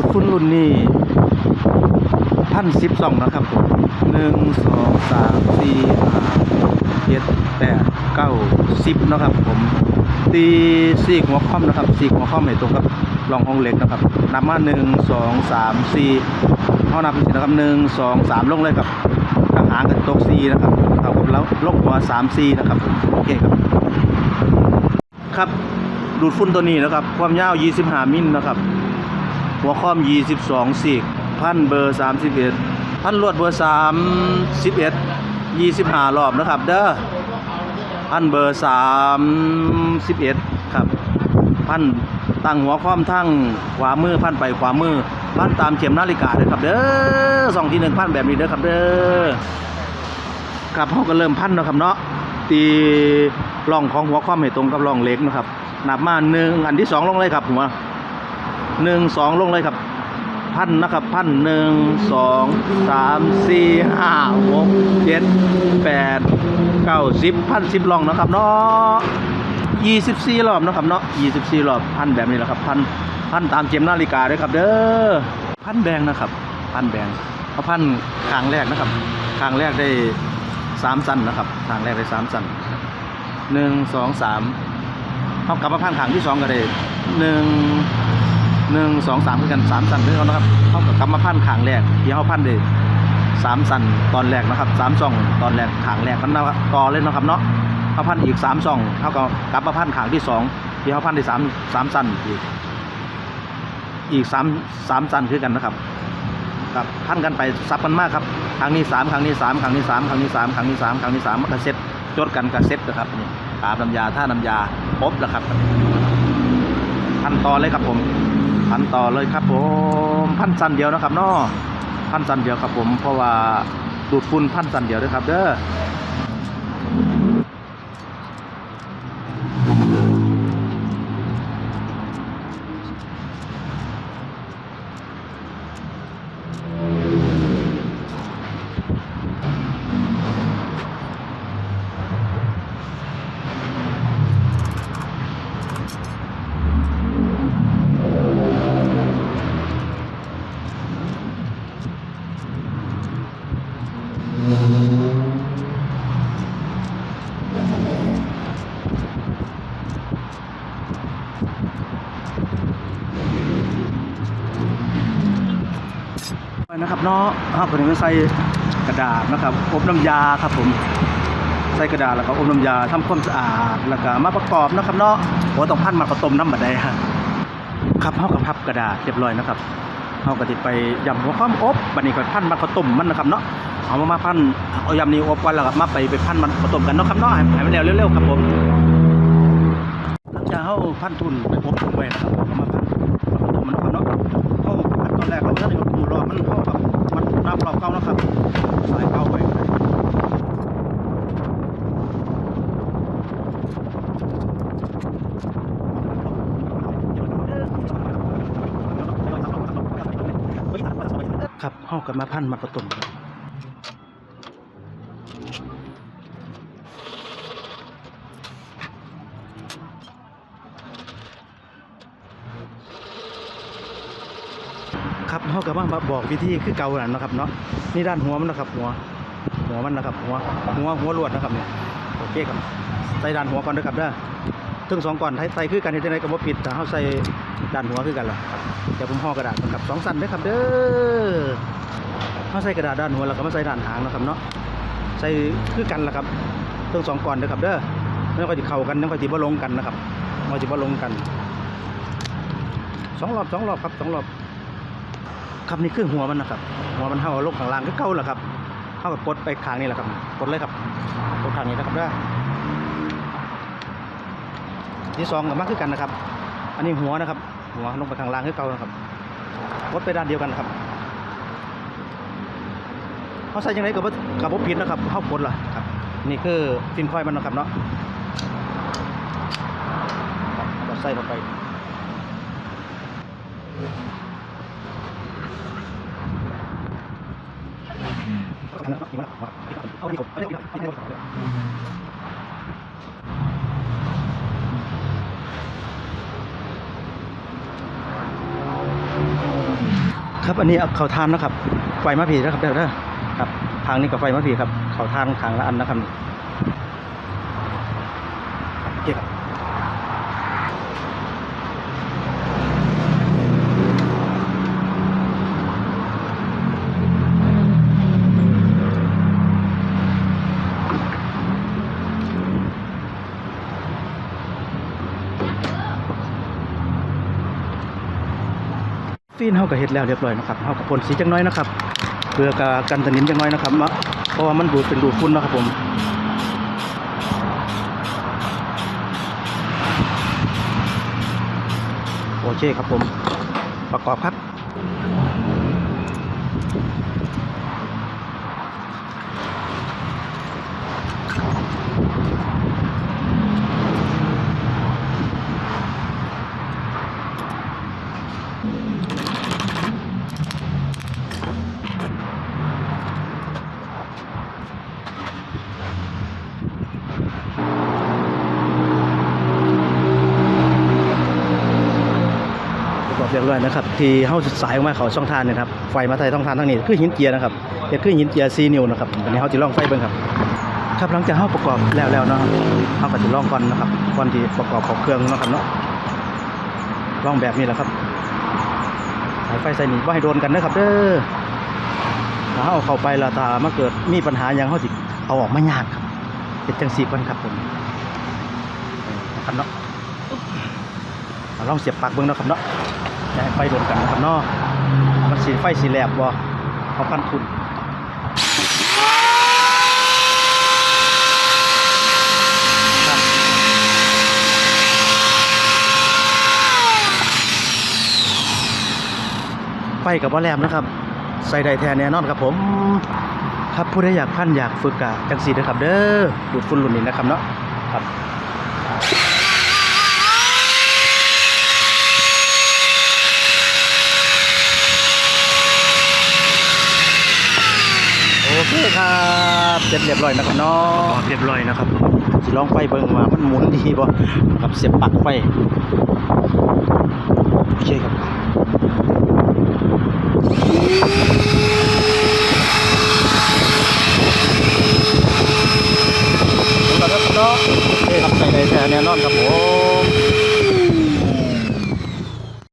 ดูดฝุ่นรุ่นนี้พันสิบสองนะครับผมหนึ่งสองสามสี่ห้าเจ็ดแปดเก้าสิบนะครับ ผมตีสี่หัวค่อมนะครับสี่หัวค่อมให้ตรงกับรองห้องเหล็กนะครับนับมาหนึ่งสองสามสี่เขานับเป็นสี่นะครับหนึ่งสองสามลงเลยครับทางหางกับตกสี่นะครับเท่ากับแล้วลงหัวสามสี่นะครับโอเคครับ ครับดูดฝุ่นตัวนี้นะครับ ความยาว 25 มิลนะครับ หัวข้อม 22สีกพันเบอร์ 31 พันลวดเบอร์ 31 25 รอบนะครับเด้อพันเบอร์ 31 ครับ พันตั้งหัวข้อมทั้งขวามือพันไปขวามือพันตามเข็มนาฬิกาเลยครับเด้อสองที่หนึ่งพันแบบนี้เด้อครับเด้อครับเขาก็เริ่มพันนะครับเนาะตีร่องของหัวข้อมให้ตรงกับร่องเล็กนะครับนับมาหนึ่งอันที่สองลงเลยครับหัว หนึ่งสองลงเลยครับ พันนะครับพันหนึ่งสองสามสี่ห้าหกเจ็ดแปดเก้าสิบพันสิบลองนะครับเนาะยี่สิบสี่รอบนะครับเนาะยี่สิบสี่รอบพันแบบนี้แหละครับพันพันตามเจมนาฬิกาด้วยครับ เด้อพันแบงนะครับ พันแบงเขาะพันครั้งแรกนะครับครั้งแรกได้สามสั้นนะครับทางแรกได้สามสั้นหนึ่งสองสามเขากลับมาพันขางที่สองก็ได้หนึ่ง หนึ่งสองสามคือกันสามสั้นด้วยกันนะครับเขากลับมาพันขางแรกที่เขาพันได้สามสั้นตอนแรกนะครับสามช่องตอนแรกขางแรกกันนะต่อเลยนะครับเนาะเขาพันอีกสามช่องเขาก็กลับมาพันขางที่สองที่เขาพันได้สามสามสั้นอีกอีกสามสามสั้นคือกันนะครับครับพันกันไปซับกันมากครับครั้งนี้สามครั้งนี้สามครั้งนี้สามครั้งนี้สามครั้งนี้สามครั้งนี้สามมันก็เซ็ตจดกันกับเซ็ตนะครับนี่ตามน้ำยาท่าน้ำยาครบแล้วครับพันต่อเลยครับผม พันต่อเลยครับผมพันสันเดียวนะครับเนาะพันสันเดียวครับผมเพราะว่าดูดฝุ่นพันสันเดียวด้วยครับ เด้อ เนาะครับผมก็ใส่กระดาษนะครับ อบน้ำยาครับผม ใส่กระดาษแล้วก็อบน้ำยาทำความสะอาดแล้วก็มาประกอบนะครับเนาะโอ้ต้องพันมาข้าวต้มน้ำบัดใดฮะครับเฮากับพับกระดาษเรียบร้อยนะครับเฮาก็ติดไปยำหัวข้อมอบบัดนี้ก็พันมาข้าวต้มมันนะครับเนาะเอามามาพันเอายำนี้อบก่อนแล้วก็มาไปไปพันมันข้าวต้มกันเนาะครับเนาะให้ให้มันแล้วเร็วๆครับผมหลังจากเฮาพันทุนไปอบลงไปนะครับเอามาพันข้าวต้มมันนะครับเนาะเข้าอันตอนแรกเขาเรื่องดูรอมันเข้า มันนับรอบเก้านะครับสายเก้าไปครับเข้ากันมาพันมาประตุนครับครับ เข้ากับมาบอกวิธีคือเก่านั่นนะครับเนาะนี่ด้านหัวมันนะครับ หัว หัวมันนะครับ หัวหัวหัวลวดนะครับเนี่ยโอเคครับใส่ด้านหัวก่อนนะครับเด้อถึงสองก่อนใส่คือกันที่ไหนก็บ่ผิดแต่เขาใส่ด้านหัวคือกันล่ะครับเดี๋ยวผมห่อกระดาษก่อนครับสองสั้นเด้อครับเด้อเขาใส่กระดาษด้านหัวแล้วก็มาใส่ด้านหางนะครับเนาะใส่คือกันล่ะครับถึงสองก่อนเด้อครับเด้อแล้วก็จะเข้ากันแล้วก็จะบ่ลงกันนะครับมันจะบ่ลงกันสองรอบสองรอบครับสองรอบ ครับนี่คือหัวมันนะครับ หัวมันเท่ากับลูกข้างล่างก็เก่าแหละครับเท่ากับกดไปข้างนี้แหละครับกดเลยครับกดข้างนี้นะครับด้อที่สองกับมากคือกันนะครับ อันนี้หัวนะครับ หัวลงไปข้างล่างคือเก่านะครับกดไปด้านเดียวกันครับเขาใส่ยังไงกับกับว่าผิดนะครับเข้ากดล่ะครับ นี่คือฟินคอยมันนะครับเนาะครับเราใส่ลงไป ครับอันนี้เขาทานนะครับ ไฟมาผีนะครับเด้อเด้อครับ ทางนี้กับไฟมาผีครับ เขาทานทางละอันนะครับโอเคครับ ฟีนเฮาก็เฮ็ดแล้วเรียบร้อยนะครับเฮาก็พ่นสีจังน้อยนะครับ เพื่อกกันตะนินจังน้อยนะครับมาเพราะว่ามันดูดเป็นดูดฝุ่นนะครับผมโอเคครับผม ประกอบครับ ประกอบเรียบร้อย นะครับที่เฮาสายออกมาเขาช่องทานเนี่ยครับไฟมาไทยช่องทานทั้งนี้คือหินเจียนะครับเฮ็ดคือหินเจีย4นิ้วนะครับวันนี้เฮาสิลองไฟเบิ่งครับครับหลังจากเฮาประกอบแล้วแล้วเนาะเฮาก็สิลองก่อนนะครับก่อนที่ประกอบของเครื่องนะครับเนาะลองแบบนี้แหละครับสายไฟใสายนี้บ่ให้โดนกันนะครับเด้อถ้าเฮาเข้าไปแล้วถ้ามาเกิดมีปัญหาหยังเฮาสิเอาออกไมายากครับเป็นจังซี่ก่อนครับผมนะครับเนาะลองเสียบปลั๊กเบิ่งนะครับเนาะ อย่าให้ไฟโดนกันนะครับเนาะมันสีไฟสีแหลบบ่เอาพันทุนไฟกับว่าแรมนะครับ ใส่ได้แทนแน่นอนครับผม ครับผู้ใดอยากพันอยากฝึกกะจังสีนะครับ เด้อดูดฝุ่นรุ่นนี้นะครับเนาะครับ เคครับเสร็จเรียบร้อยนะครับเนาะเรียบร้อยนะครับลองไฟเบิ่งว่ามันหมุนดีบ่ครับเสียบปลั๊กไฟโอเคครับ